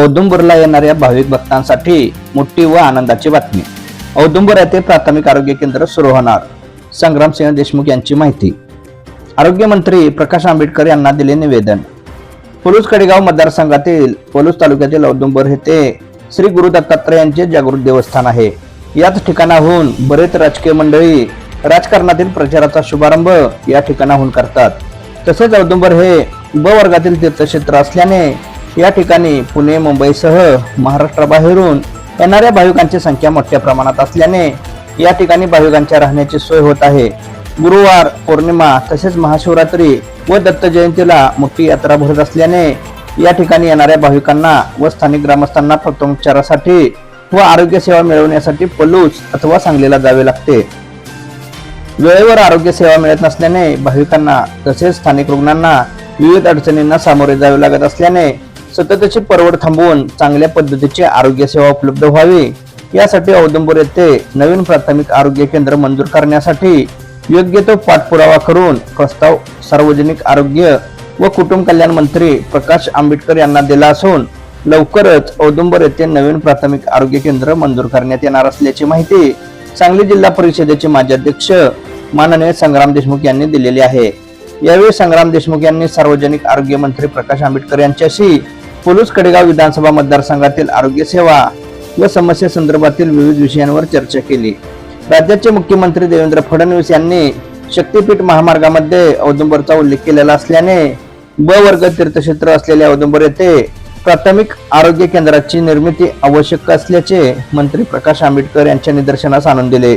औदुंबरला येणाऱ्या भाविक भक्तांसाठी मोठी व आनंदाची बातमी. औदुंबर येथे प्राथमिक आरोग्य केंद्र सुरू होणार. संग्रामसिंह देशमुख यांची माहिती. आरोग्यमंत्री प्रकाश आंबेडकर यांना दिले निवेदन. पलूस कडेगाव मतदारसंघातील पलूस तालुक्यातील औदुंबर येथे श्री गुरु दत्तात्रय यांचे जागृत देवस्थान आहे. याच ठिकाणाहून बरेच राजकीय मंडळी राजकारणातील प्रचाराचा शुभारंभ या ठिकाणाहून करतात. तसेच औदुंबर हे ब वर्गातील तीर्थक्षेत्र असल्याने या ठिकाणी पुणे मुंबईसह महाराष्ट्राबाहेरून येणाऱ्या भाविकांची संख्या मोठ्या प्रमाणात असल्याने या ठिकाणी भाविकांच्या राहण्याची सोय होत आहे. गुरुवार पौर्णिमा तसेच महाशिवरात्री व दत्त जयंतीला मोठी यात्रा भरत असल्याने या ठिकाणी येणाऱ्या भाविकांना व स्थानिक ग्रामस्थांना प्रथमोपचारासाठी व आरोग्य सेवा मिळवण्यासाठी पलूस अथवा सांगलीला जावे लागते. वेळेवर आरोग्य सेवा मिळत नसल्याने भाविकांना तसेच स्थानिक रुग्णांना विविध अडचणींना सामोरे जावे लागत असल्याने सततची परवड थांबवून चांगल्या पद्धतीची आरोग्य सेवा उपलब्ध व्हावी. यासाठी औदुंबर येथे नवीन प्राथमिक आरोग्य केंद्र मंजूर करण्यासाठी योग्य तो पाठपुरावा करून प्रस्ताव सार्वजनिक आरोग्य व कुटुंब कल्याण मंत्री प्रकाश आंबेडकर यांना दिला असून लवकरच औदुंबर येथे नवीन प्राथमिक आरोग्य केंद्र मंजूर करण्यात येणार असल्याची माहिती सांगली जिल्हा परिषदेचे माजी अध्यक्ष माननीय संग्राम देशमुख यांनी दिलेली आहे. यावेळी संग्राम देशमुख यांनी सार्वजनिक आरोग्य मंत्री प्रकाश आंबेडकर यांच्याशी पोलूस कडेगाव विधानसभा मतदारसंघातील आरोग्य सेवा व समस्या संदर्भातील विविध विषयांवर चर्चा केली. राज्याचे मुख्यमंत्री देवेंद्र फडणवीस यांनी शक्तीपीठ महामार्गामध्ये औदुंबरचा उल्लेख केलेला असल्याने ब वर्ग तीर्थक्षेत्र असलेल्या औदुंबर येथे प्राथमिक आरोग्य केंद्राची निर्मिती आवश्यक असल्याचे मंत्री प्रकाश आंबेडकर यांच्या निदर्शनास आणून दिले.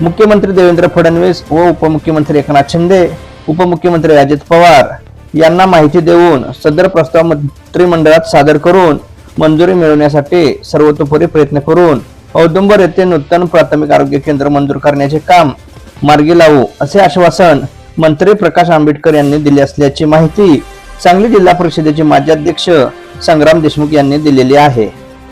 मुख्यमंत्री देवेंद्र फडणवीस व उपमुख्यमंत्री एकनाथ शिंदे उपमुख्यमंत्री अजित पवार यांना माहिती देऊन सदर प्रस्ताव मंत्रिमंडळात सादर करून मंजुरी मिळवण्यासाठी सर्वतोपरी प्रयत्न करून औदुंबर येथे नूतन प्राथमिक आरोग्य केंद्र मंजूर करण्याचे काम मार्गी लावू असे आश्वासन मंत्री प्रकाश आंबेडकर यांनी दिले असल्याची माहिती सांगली जिल्हा परिषदेचे माजी अध्यक्ष संग्राम देशमुख यांनी दिलेली आहे.